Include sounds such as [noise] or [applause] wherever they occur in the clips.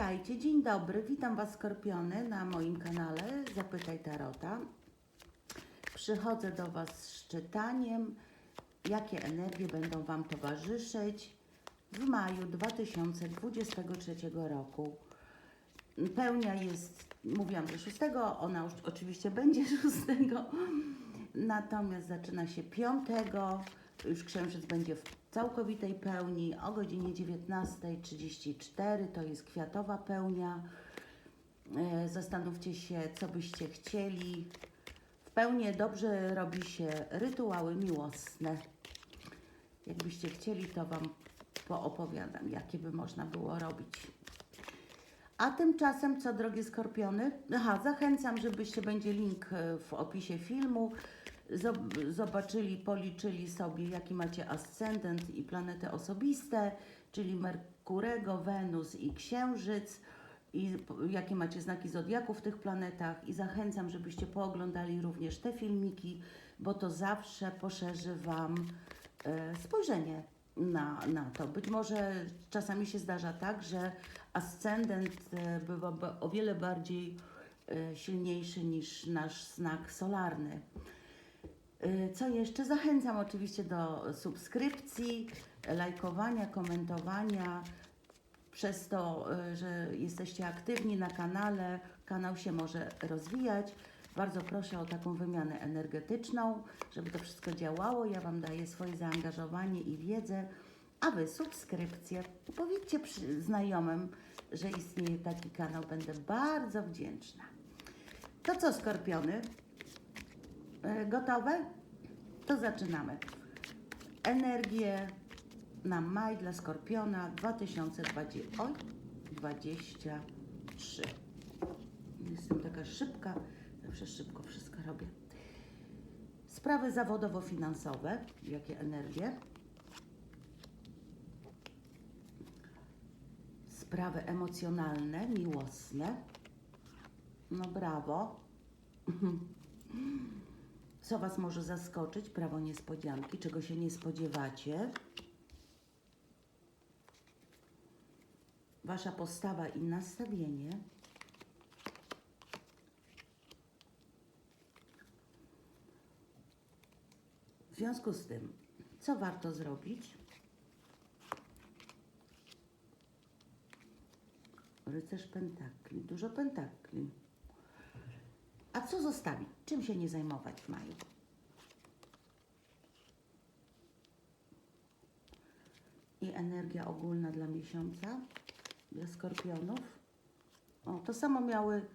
Witajcie, dzień dobry, witam Was Skorpiony na moim kanale Zapytaj Tarota. Przychodzę do Was z czytaniem, jakie energie będą Wam towarzyszyć w maju 2023 roku. Pełnia jest, mówiłam, że 6, ona już oczywiście będzie [laughs] 6, natomiast zaczyna się 5, już księżyc będzie w całkowitej pełni o godzinie 19.34, to jest kwiatowa pełnia. E, Zastanówcie się, co byście chcieli. W pełni dobrze robi się rytuały miłosne. Jakbyście chcieli, to Wam poopowiadam, jakie by można było robić. A tymczasem, co drogie skorpiony? Aha, zachęcam, żebyście, będzie link e, w opisie filmu, zobaczyli, policzyli sobie, jaki macie ascendent i planety osobiste, czyli Merkurego, Wenus i Księżyc, i jakie macie znaki zodiaku w tych planetach. I zachęcam, żebyście pooglądali również te filmiki, bo to zawsze poszerzy Wam e, spojrzenie na, na to. Być może czasami się zdarza tak, że ascendent e, bywa o wiele bardziej e, silniejszy niż nasz znak solarny. Y, Co jeszcze? Zachęcam oczywiście do subskrypcji, lajkowania, komentowania. Przez to, y, że jesteście aktywni na kanale, kanał się może rozwijać. Bardzo proszę o taką wymianę energetyczną, żeby to wszystko działało. Ja Wam daję swoje zaangażowanie i wiedzę, a Wy subskrypcję. Powiedzcie przy- znajomym, że istnieje taki kanał. Będę bardzo wdzięczna. To co, skorpiony? E, Gotowe? To zaczynamy. Energię na maj dla Skorpiona 2023. Jestem taka szybka, zawsze szybko wszystko robię. Sprawy zawodowo-finansowe, jakie energie? Sprawy emocjonalne, miłosne. No brawo. [laughs] Co Was może zaskoczyć? Prawo niespodzianki, czego się nie spodziewacie. Wasza postawa i nastawienie. W związku z tym, co warto zrobić? Rycerz pentakli, dużo pentakli. A co zostawić? Czym się nie zajmować w maju? I energia ogólna dla miesiąca, dla skorpionów. O, to samo miały,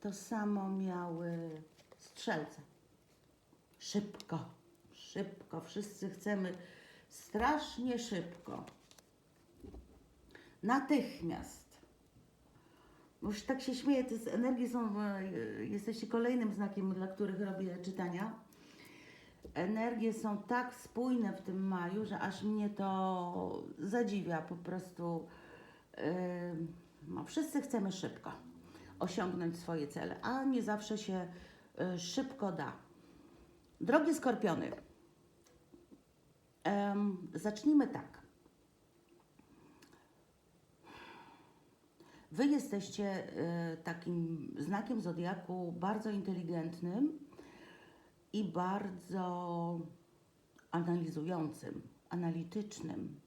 to samo miały strzelce. Szybko, szybko, wszyscy chcemy strasznie szybko. Natychmiast. Już tak się śmieję, te z- energie są, e, jesteście kolejnym znakiem, dla których robię czytania. Energie są tak spójne w tym maju, że aż mnie to zadziwia po prostu. Yy, wszyscy chcemy szybko osiągnąć swoje cele, a nie zawsze się y, szybko da. Drogie skorpiony, em, zacznijmy tak. Wy jesteście y, takim znakiem zodiaku bardzo inteligentnym i bardzo analizującym, analitycznym.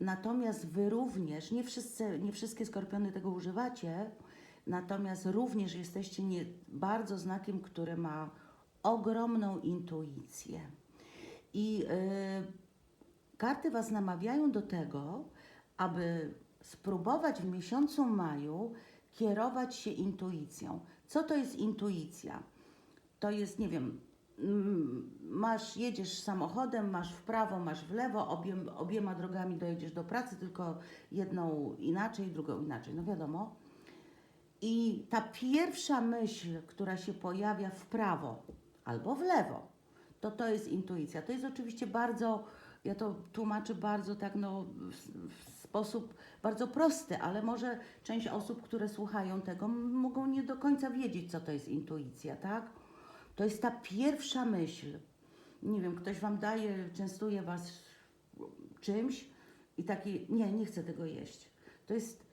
Natomiast wy również, nie, wszyscy, nie wszystkie skorpiony tego używacie, natomiast również jesteście nie, bardzo znakiem, który ma ogromną intuicję. I y, karty Was namawiają do tego, aby spróbować w miesiącu maju kierować się intuicją. Co to jest intuicja? To jest, nie wiem, mm, masz, jedziesz samochodem, masz w prawo, masz w lewo, obie, obiema drogami dojedziesz do pracy, tylko jedną inaczej, drugą inaczej, no wiadomo. I ta pierwsza myśl, która się pojawia w prawo albo w lewo, to to jest intuicja. To jest oczywiście bardzo, ja to tłumaczę bardzo tak, no, w, w sposób bardzo prosty, ale może część osób, które słuchają tego, mogą nie do końca wiedzieć, co to jest intuicja, tak? To jest ta pierwsza myśl. Nie wiem, ktoś wam daje, częstuje was czymś i taki, nie, nie chcę tego jeść. To jest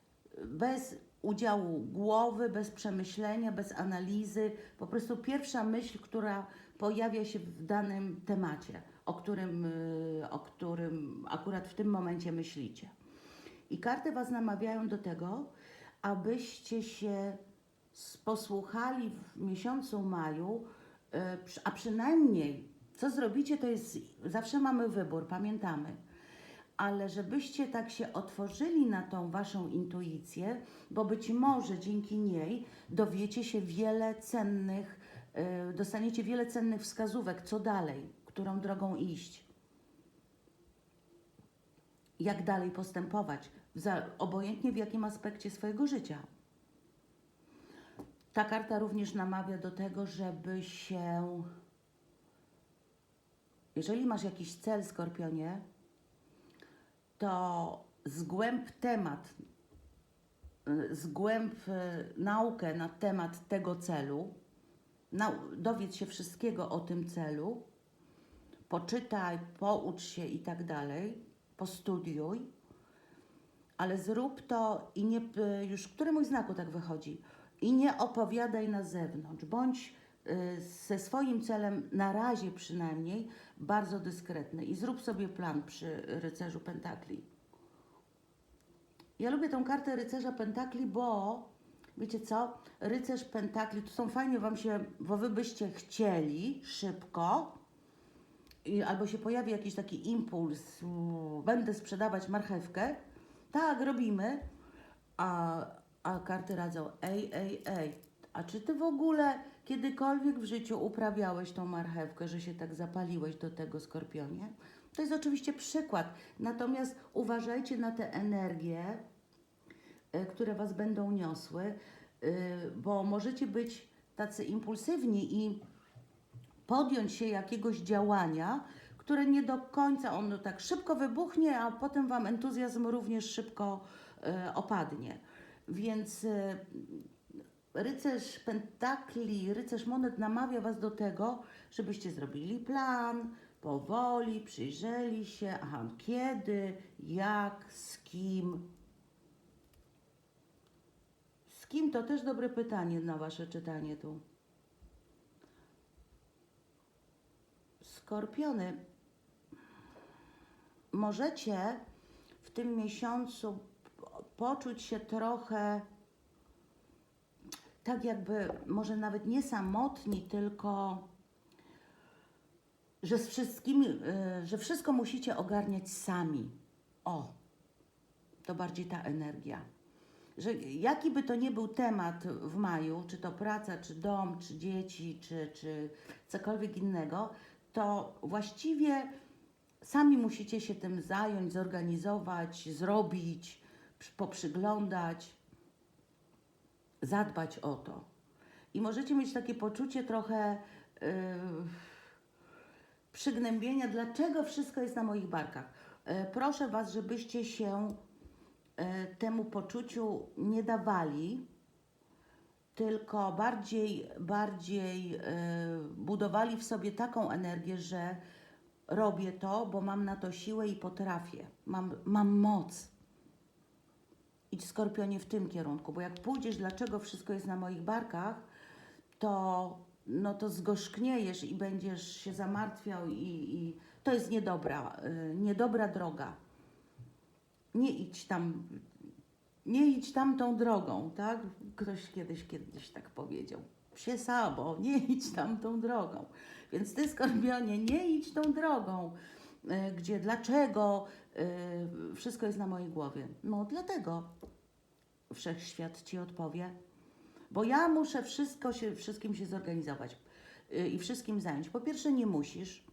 bez udziału głowy, bez przemyślenia, bez analizy. Po prostu pierwsza myśl, która pojawia się w danym temacie, o którym, y, o którym akurat w tym momencie myślicie. I karty Was namawiają do tego, abyście się posłuchali w miesiącu maju, y, a przynajmniej co zrobicie, to jest zawsze mamy wybór, pamiętamy. Ale żebyście tak się otworzyli na tą waszą intuicję, bo być może dzięki niej dowiecie się wiele cennych, y, dostaniecie wiele cennych wskazówek, co dalej, którą drogą iść jak dalej postępować, za, obojętnie w jakim aspekcie swojego życia. Ta karta również namawia do tego, żeby się. Jeżeli masz jakiś cel, skorpionie, to zgłęb temat, y, zgłęb y, naukę na temat tego celu, dowiedz się wszystkiego o tym celu, poczytaj, poucz się i tak dalej, postudiuj, ale zrób to i nie, już któremuś znaku tak wychodzi, i nie opowiadaj na zewnątrz, bądź y, ze swoim celem, na razie przynajmniej, bardzo dyskretny i zrób sobie plan przy rycerzu pentakli. Ja lubię tą kartę rycerza pentakli, bo wiecie co? Rycerz pentakli, to są fajnie wam się, bo wy byście chcieli szybko, i albo się pojawi jakiś taki impuls, będę sprzedawać marchewkę, tak, robimy, a, a karty radzą, ej, ej, ej, a czy ty w ogóle kiedykolwiek w życiu uprawiałeś tą marchewkę, że się tak zapaliłeś do tego skorpionie? To jest oczywiście przykład, natomiast uważajcie na te energie, y, które Was będą niosły, y, bo możecie być tacy impulsywni i podjąć się jakiegoś działania, które nie do końca ono tak szybko wybuchnie, a potem Wam entuzjazm również szybko e, opadnie. Więc e, rycerz pentakli, rycerz monet namawia Was do tego, żebyście zrobili plan, powoli, przyjrzeli się, aha, kiedy, jak, z kim. Z kim to też dobre pytanie na Wasze czytanie tu. Skorpiony, możecie w tym miesiącu po- poczuć się trochę tak jakby, może nawet nie samotni, tylko że z wszystkimi, y, że wszystko musicie ogarniać sami. O, to bardziej ta energia. Że jaki by to nie był temat w maju, czy to praca, czy dom, czy dzieci, czy, czy cokolwiek innego, to właściwie sami musicie się tym zająć, zorganizować, zrobić, przy- poprzyglądać, zadbać o to. I możecie mieć takie poczucie trochę yy, przygnębienia, dlaczego wszystko jest na moich barkach. Yy, proszę Was, żebyście się yy, temu poczuciu nie dawali, tylko bardziej, bardziej yy, budowali w sobie taką energię, że robię to, bo mam na to siłę i potrafię, mam, mam moc. Idź skorpionie w tym kierunku, bo jak pójdziesz, dlaczego wszystko jest na moich barkach, to, no to zgorzkniejesz i będziesz się zamartwiał i, i to jest niedobra, y, niedobra droga. Nie idź tam, nie idź tamtą drogą, tak? Ktoś kiedyś, kiedyś tak powiedział. Psie sabo, nie idź tamtą drogą. Więc ty, Skorpionie, nie idź tą drogą, y, gdzie dlaczego y, wszystko jest na mojej głowie. No dlatego wszechświat ci odpowie, bo ja muszę wszystko się, wszystkim się zorganizować y, i wszystkim zająć. Po pierwsze, nie musisz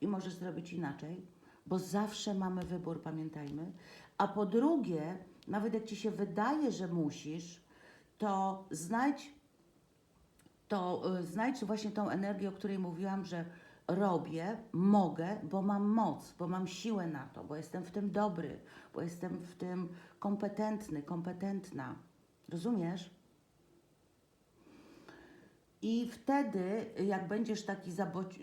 i możesz zrobić inaczej, bo zawsze mamy wybór, pamiętajmy. A po drugie, nawet jak ci się wydaje, że musisz, to znajdź to y, znajdź właśnie tą energię, o której mówiłam, że robię, mogę, bo mam moc, bo mam siłę na to, bo jestem w tym dobry, bo jestem w tym kompetentny, kompetentna. Rozumiesz? I wtedy, jak będziesz taki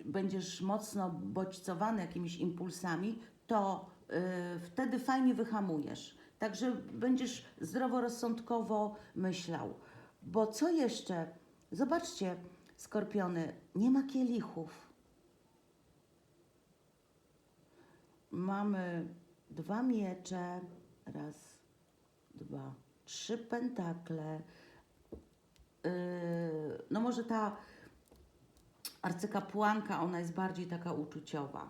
będziesz mocno bodźcowany jakimiś impulsami, to y, wtedy fajnie wyhamujesz. Także będziesz zdroworozsądkowo myślał. Bo co jeszcze? Zobaczcie, skorpiony, nie ma kielichów. Mamy dwa miecze, raz, dwa, trzy pentakle. Yy, no może ta arcykapłanka, ona jest bardziej taka uczuciowa.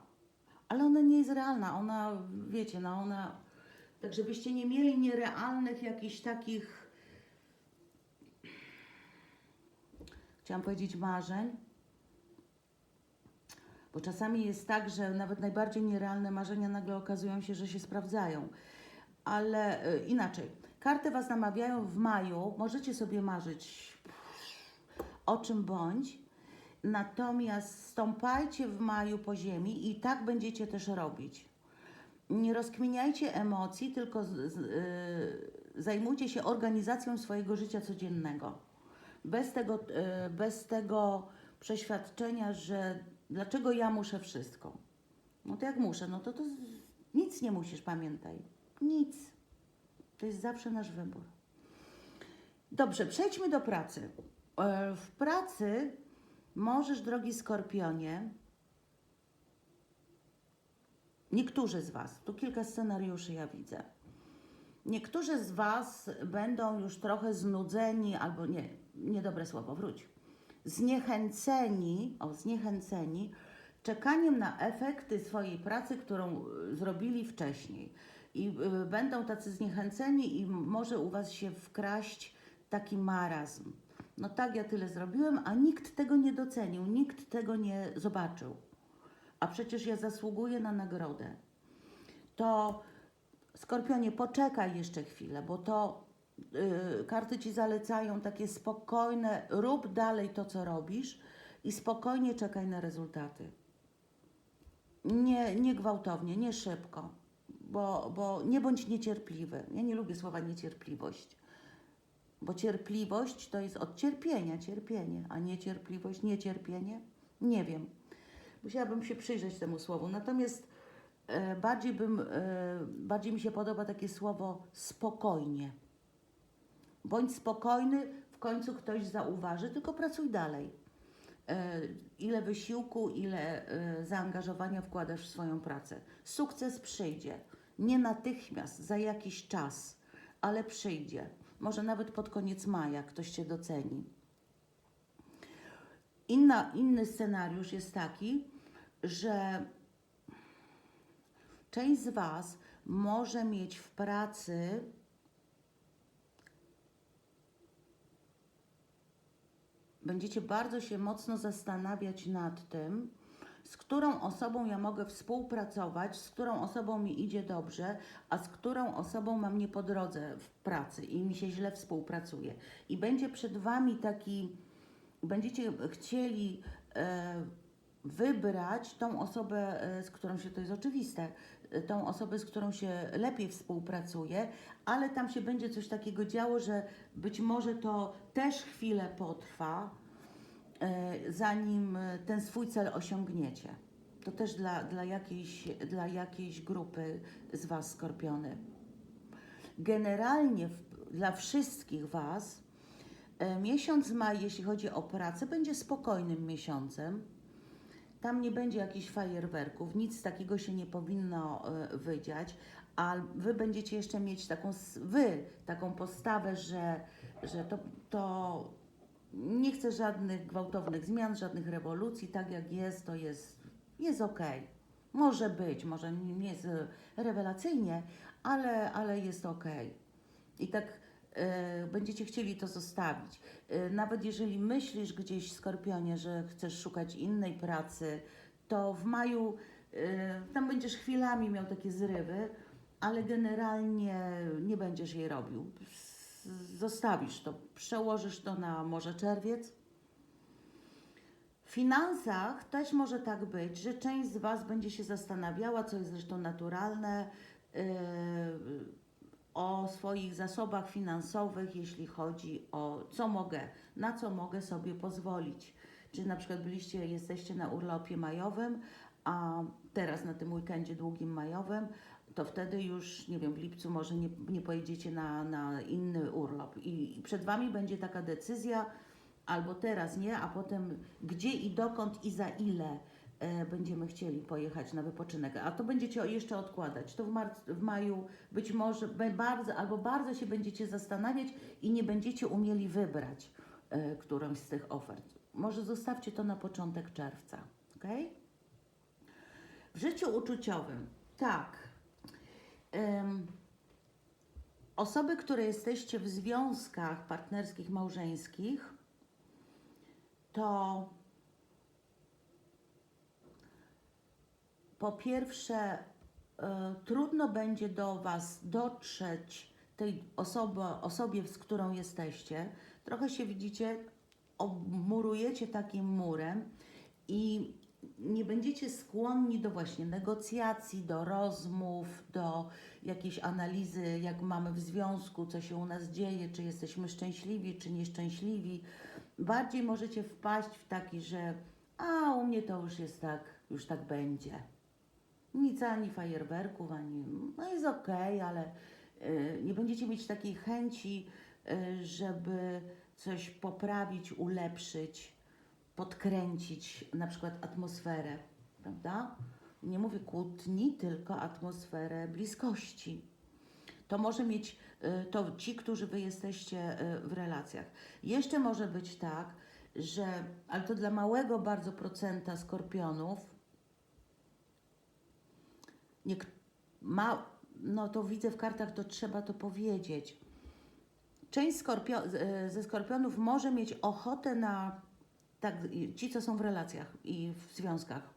Ale ona nie jest realna, ona, wiecie, no ona... Tak żebyście nie mieli nierealnych jakichś takich... Chciałam powiedzieć marzeń, bo czasami jest tak, że nawet najbardziej nierealne marzenia nagle okazują się, że się sprawdzają. Ale y, inaczej, karty Was namawiają w maju, możecie sobie marzyć o czym bądź, natomiast stąpajcie w maju po ziemi i tak będziecie też robić. Nie rozkminiajcie emocji, tylko z, y, zajmujcie się organizacją swojego życia codziennego. Bez tego, y, bez tego przeświadczenia, że dlaczego ja muszę wszystko. No to jak muszę, no to, to nic nie musisz, pamiętaj. Nic. To jest zawsze nasz wybór. Dobrze, przejdźmy do pracy. E, W pracy możesz, drogi skorpionie, niektórzy z Was, tu kilka scenariuszy ja widzę. Niektórzy z Was będą już trochę znudzeni, albo nie, niedobre słowo, wróć. Zniechęceni, o, zniechęceni czekaniem na efekty swojej pracy, którą y, zrobili wcześniej. I y, będą tacy zniechęceni, i może u Was się wkraść taki marazm. No tak, ja tyle zrobiłem, a nikt tego nie docenił, nikt tego nie zobaczył. A przecież ja zasługuję na nagrodę. To Skorpionie, poczekaj jeszcze chwilę, bo to karty ci zalecają takie spokojne, rób dalej to, co robisz i spokojnie czekaj na rezultaty. Nie, nie gwałtownie, nie szybko, bo, bo nie bądź niecierpliwy. Ja nie lubię słowa niecierpliwość, bo cierpliwość to jest od cierpienia, cierpienie, a niecierpliwość, niecierpienie. Nie wiem. Musiałabym się przyjrzeć temu słowu. Natomiast e, bardziej, bym, e, bardziej mi się podoba takie słowo spokojnie. Bądź spokojny, w końcu ktoś zauważy, tylko pracuj dalej. E, ile wysiłku, ile e, zaangażowania wkładasz w swoją pracę. Sukces przyjdzie. Nie natychmiast, za jakiś czas, ale przyjdzie. Może nawet pod koniec maja ktoś Cię doceni. Inna, inny scenariusz jest taki, że część z Was może mieć w pracy będziecie bardzo się mocno zastanawiać nad tym, z którą osobą ja mogę współpracować, z którą osobą mi idzie dobrze, a z którą osobą mam nie po drodze w pracy i mi się źle współpracuje. I będzie przed Wami taki, będziecie chcieli e, wybrać tą osobę, e, z którą się, to jest oczywiste, tą osobę, z którą się lepiej współpracuje, ale tam się będzie coś takiego działo, że być może to też chwilę potrwa, e, zanim e, ten swój cel osiągniecie. To też dla, dla, jakiejś, dla jakiejś grupy z Was, skorpiony. Generalnie w, dla wszystkich Was e, miesiąc maj, jeśli chodzi o pracę, będzie spokojnym miesiącem. Tam nie będzie jakichś fajerwerków, nic takiego się nie powinno e, wydziać, a wy będziecie jeszcze mieć taką, wy, taką postawę, że, że to, to nie chcę żadnych gwałtownych zmian, żadnych rewolucji, tak jak jest, to jest, jest okej. Może być, może nie jest e, rewelacyjnie, ale, ale jest okej. I tak będziecie chcieli to zostawić. E, nawet jeżeli myślisz gdzieś, Skorpionie, że chcesz szukać innej pracy, to w maju e, tam będziesz chwilami miał takie zrywy, ale generalnie nie będziesz jej robił. Zostawisz to, przełożysz to na może czerwiec. W finansach też może tak być, że część z Was będzie się zastanawiała, co jest zresztą naturalne, o swoich zasobach finansowych, jeśli chodzi o co mogę, na co mogę sobie pozwolić. Czy na przykład byliście, jesteście na urlopie majowym, a teraz na tym weekendzie długim majowym, to wtedy już, nie wiem, w lipcu może nie, nie pojedziecie na, na inny urlop. I, I przed Wami będzie taka decyzja, albo teraz nie, a potem gdzie i dokąd i za ile będziemy chcieli pojechać na wypoczynek. A to będziecie jeszcze odkładać. To w, marc, w maju być może bardzo, albo bardzo się będziecie zastanawiać i nie będziecie umieli wybrać e, którąś z tych ofert. Może zostawcie to na początek czerwca, ok? W życiu uczuciowym, tak. Em, osoby, które jesteście w związkach partnerskich, małżeńskich, to po pierwsze e, trudno będzie do Was dotrzeć tej osoby, osobie, z którą jesteście. Trochę się widzicie, obmurujecie takim murem i nie będziecie skłonni do właśnie negocjacji, do rozmów, do jakiejś analizy, jak mamy w związku, co się u nas dzieje, czy jesteśmy szczęśliwi, czy nieszczęśliwi. Bardziej możecie wpaść w taki, że a u mnie to już jest tak, już tak będzie. Nic ani fajerwerków, ani. No jest okej, ale y, nie będziecie mieć takiej chęci, y, żeby coś poprawić, ulepszyć, podkręcić na przykład atmosferę, prawda? Nie mówię kłótni, tylko atmosferę bliskości. To może mieć y, to ci, którzy wy jesteście w relacjach. Jeszcze może być tak, że, ale to dla małego bardzo procenta skorpionów, niek- ma, no to widzę w kartach, to trzeba to powiedzieć. Część skorpio- e, ze skorpionów może mieć ochotę na, tak, ci co są w relacjach i w związkach,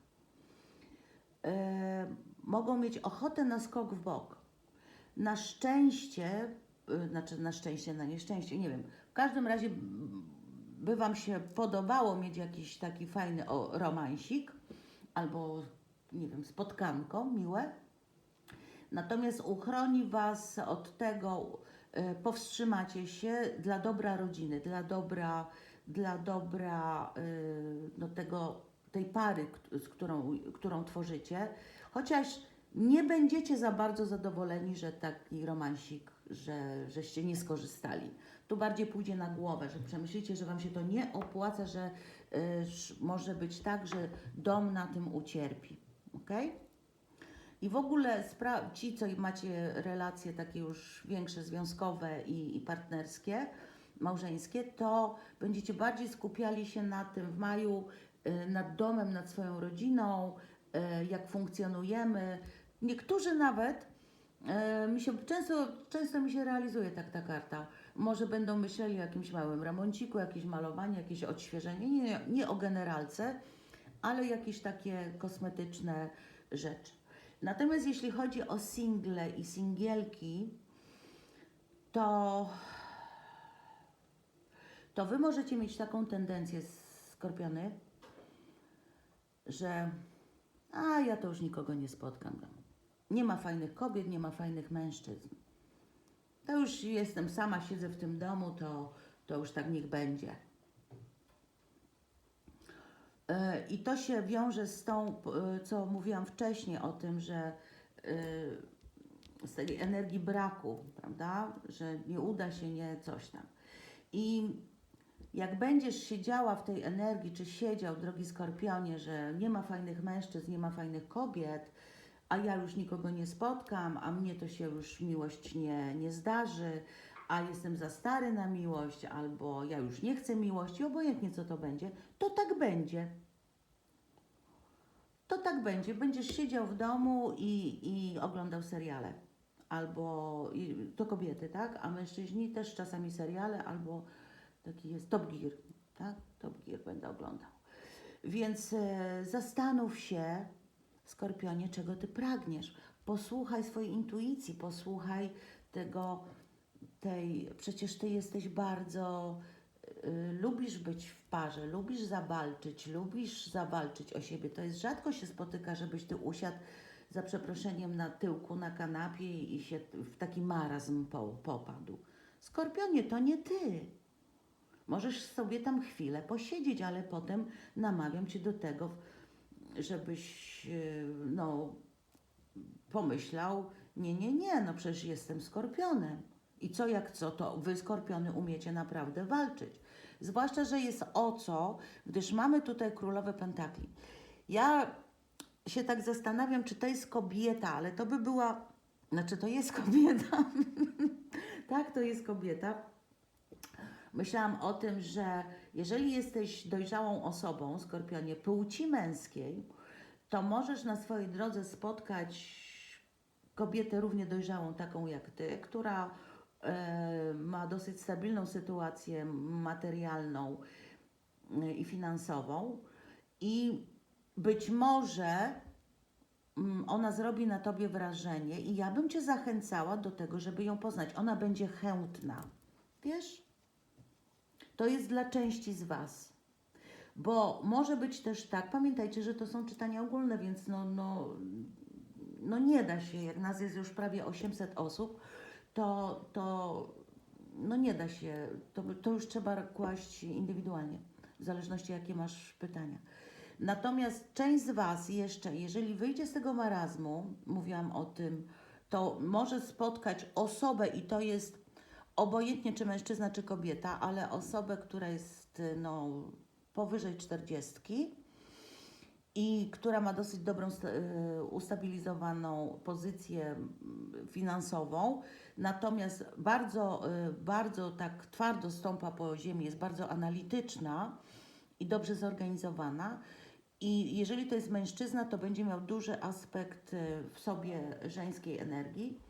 e, mogą mieć ochotę na skok w bok. Na szczęście, y, znaczy na szczęście, na nieszczęście, nie wiem. W każdym razie by Wam się podobało mieć jakiś taki fajny romansik albo, nie wiem, spotkanko miłe. Natomiast uchroni Was od tego, y, powstrzymacie się dla dobra rodziny, dla dobra, dla dobra y, no tego, tej pary, z którą, którą tworzycie. Chociaż nie będziecie za bardzo zadowoleni, że taki romansik, że, żeście nie skorzystali. Tu bardziej pójdzie na głowę, że przemyślicie, że Wam się to nie opłaca, że y, może być tak, że dom na tym ucierpi. Okay? I w ogóle ci, co macie relacje takie już większe, związkowe i, i partnerskie, małżeńskie, to będziecie bardziej skupiali się na tym w maju, y, nad domem, nad swoją rodziną, y, jak funkcjonujemy. Niektórzy nawet, y, mi się, często, często mi się realizuje tak ta karta, może będą myśleli o jakimś małym remonciku, jakieś malowanie, jakieś odświeżenie, nie, nie o generalce, ale jakieś takie kosmetyczne rzeczy. Natomiast jeśli chodzi o single i singielki, to, to Wy możecie mieć taką tendencję, skorpiony, że a ja to już nikogo nie spotkam. Nie ma fajnych kobiet, nie ma fajnych mężczyzn. To już jestem sama, siedzę w tym domu, to, to już tak niech będzie. E, I to się wiąże z tą, e, co mówiłam wcześniej o tym, że e, z tej energii braku, prawda? Że nie uda się, nie coś tam. I jak będziesz siedziała w tej energii, czy siedział, drogi skorpionie, że nie ma fajnych mężczyzn, nie ma fajnych kobiet, a ja już nikogo nie spotkam, a mnie to się już miłość nie, nie zdarzy, a jestem za stary na miłość, albo ja już nie chcę miłości, obojętnie co to będzie, to tak będzie. To tak będzie. Będziesz siedział w domu i, i oglądał seriale. Albo i, to kobiety, tak? A mężczyźni też czasami seriale, albo taki jest Top Gear, tak? Top Gear będę oglądał. Więc e, zastanów się, Skorpionie, czego ty pragniesz. Posłuchaj swojej intuicji, posłuchaj tego, tej, przecież ty jesteś bardzo, y, lubisz być w parze, lubisz zawalczyć, lubisz zawalczyć o siebie. To jest rzadko się spotyka, żebyś ty usiadł za przeproszeniem na tyłku, na kanapie i się w taki marazm po, popadł. Skorpionie, to nie ty. Możesz sobie tam chwilę posiedzieć, ale potem namawiam cię do tego, żebyś e, no, pomyślał, Nie, nie, nie, no przecież jestem skorpionem. I co jak co, to wy skorpiony umiecie naprawdę walczyć. Zwłaszcza, że jest o co, gdyż mamy tutaj królowe pentakli. Ja się tak zastanawiam, czy to jest kobieta, ale to by była, znaczy to jest kobieta. [laughs] tak, to jest kobieta. Myślałam o tym, że jeżeli jesteś dojrzałą osobą, skorpionie, płci męskiej, to możesz na swojej drodze spotkać kobietę równie dojrzałą, taką jak ty, która ma dosyć stabilną sytuację materialną e, i finansową i być może mm, ona zrobi na tobie wrażenie i ja bym cię zachęcała do tego, żeby ją poznać. Ona będzie chętna. Wiesz? To jest dla części z was. Bo może być też tak, pamiętajcie, że to są czytania ogólne, więc no, no, no nie da się, jak nas jest już prawie 800 osób, to, to no nie da się, to, to już trzeba kłaść indywidualnie, w zależności jakie masz pytania. Natomiast część z Was jeszcze, jeżeli wyjdzie z tego marazmu, mówiłam o tym, to może spotkać osobę i to jest obojętnie czy mężczyzna, czy kobieta, ale osobę, która jest no, powyżej 40 i która ma dosyć dobrą y, ustabilizowaną pozycję mm, finansową, natomiast bardzo, y, bardzo tak twardo stąpa po ziemi, jest bardzo analityczna i dobrze zorganizowana. I jeżeli to jest mężczyzna, to będzie miał duży aspekt y, w sobie żeńskiej energii.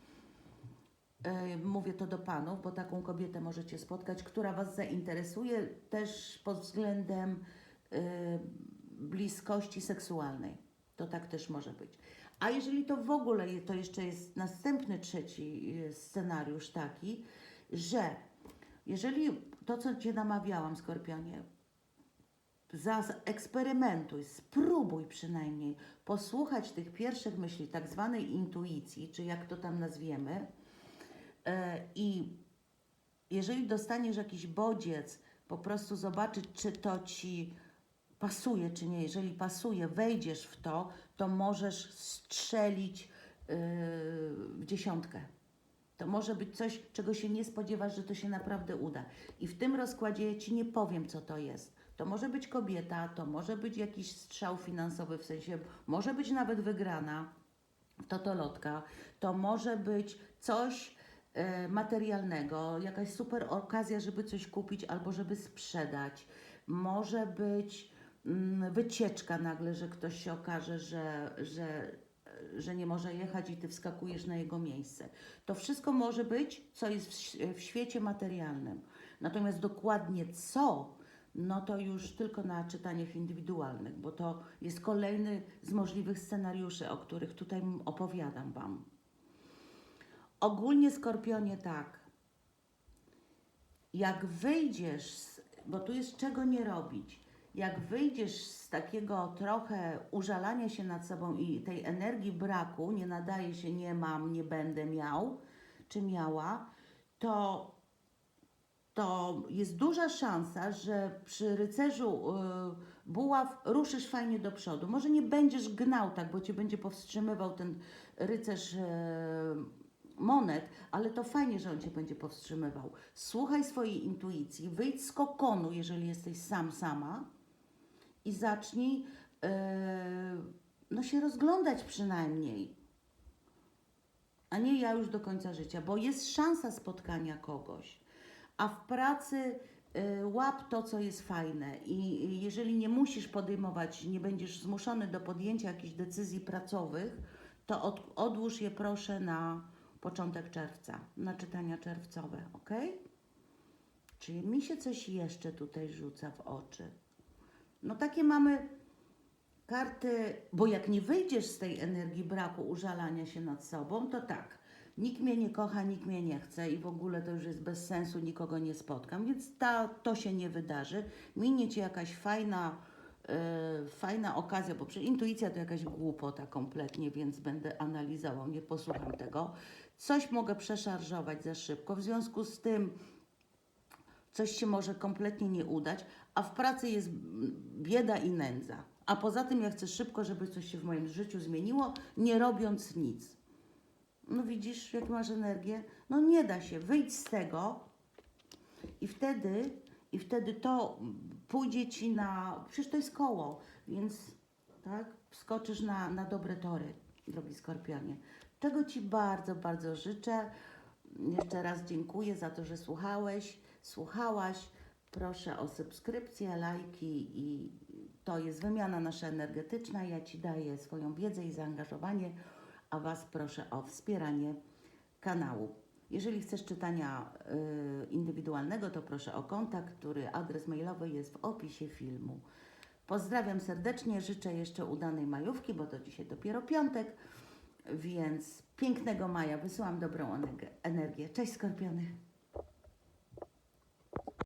Mówię to do panów, bo taką kobietę możecie spotkać, która was zainteresuje też pod względem bliskości seksualnej. To tak też może być. A jeżeli to w ogóle, to jeszcze jest następny trzeci e, scenariusz taki, że jeżeli to, co Cię namawiałam, Skorpionie, zaeksperymentuj, spróbuj przynajmniej posłuchać tych pierwszych myśli, tak zwanej intuicji, czy jak to tam nazwiemy, E, I jeżeli dostaniesz jakiś bodziec, po prostu zobaczyć, czy to ci pasuje, czy nie. Jeżeli pasuje, wejdziesz w to, to możesz strzelić yy, w dziesiątkę. To może być coś, czego się nie spodziewasz, że to się naprawdę uda. I w tym rozkładzie ja ci nie powiem, co to jest. To może być kobieta, to może być jakiś strzał finansowy, w sensie może być nawet wygrana totolotka, to może być coś e, materialnego, jakaś super okazja, żeby coś kupić albo żeby sprzedać. Może być wycieczka nagle, że ktoś się okaże, że, że, że nie może jechać i ty wskakujesz na jego miejsce. To wszystko może być, co jest w, w świecie materialnym. Natomiast dokładnie co, no to już tylko na czytaniach indywidualnych, bo to jest kolejny z możliwych scenariuszy, o których tutaj opowiadam Wam. Ogólnie skorpionie tak. Jak wyjdziesz, bo tu jest czego nie robić, jak wyjdziesz z takiego trochę użalania się nad sobą i tej energii braku, nie nadaje się, nie mam, nie będę miał, czy miała, to, to jest duża szansa, że przy rycerzu y, buław ruszysz fajnie do przodu. Może nie będziesz gnał tak, bo cię będzie powstrzymywał ten rycerz y, monet, ale to fajnie, że on cię będzie powstrzymywał. Słuchaj swojej intuicji, wyjdź z kokonu, jeżeli jesteś sam, sama i zacznij yy, no się rozglądać przynajmniej. A nie ja już do końca życia, bo jest szansa spotkania kogoś. A w pracy y, łap to, co jest fajne. I jeżeli nie musisz podejmować, nie będziesz zmuszony do podjęcia jakichś decyzji pracowych, to od, odłóż je proszę na początek czerwca, na czytania czerwcowe, ok? Czy mi się coś jeszcze tutaj rzuca w oczy? No takie mamy karty, bo jak nie wyjdziesz z tej energii braku, użalania się nad sobą, to tak. Nikt mnie nie kocha, nikt mnie nie chce i w ogóle to już jest bez sensu, nikogo nie spotkam, więc ta, to się nie wydarzy. Minie cię jakaś fajna, e, fajna okazja, bo przecież intuicja to jakaś głupota kompletnie, więc będę analizował, nie posłucham tego. Coś mogę przeszarżować za szybko, w związku z tym coś się może kompletnie nie udać, a w pracy jest bieda i nędza. A poza tym ja chcę szybko, żeby coś się w moim życiu zmieniło, nie robiąc nic. No widzisz, jak masz energię? No nie da się. Wyjdź z tego i wtedy, i wtedy to pójdzie ci na. Przecież to jest koło, więc tak, wskoczysz na, na dobre tory, drogi skorpionie. Czego ci bardzo, bardzo życzę. Jeszcze raz dziękuję za to, że słuchałeś, słuchałaś. Proszę o subskrypcję, lajki i to jest wymiana nasza energetyczna. Ja Ci daję swoją wiedzę i zaangażowanie, a Was proszę o wspieranie kanału. Jeżeli chcesz czytania y, indywidualnego, to proszę o kontakt, który adres mailowy jest w opisie filmu. Pozdrawiam serdecznie, życzę jeszcze udanej majówki, bo to dzisiaj dopiero piątek, więc pięknego maja, wysyłam dobrą ener- energię. Cześć Skorpiony!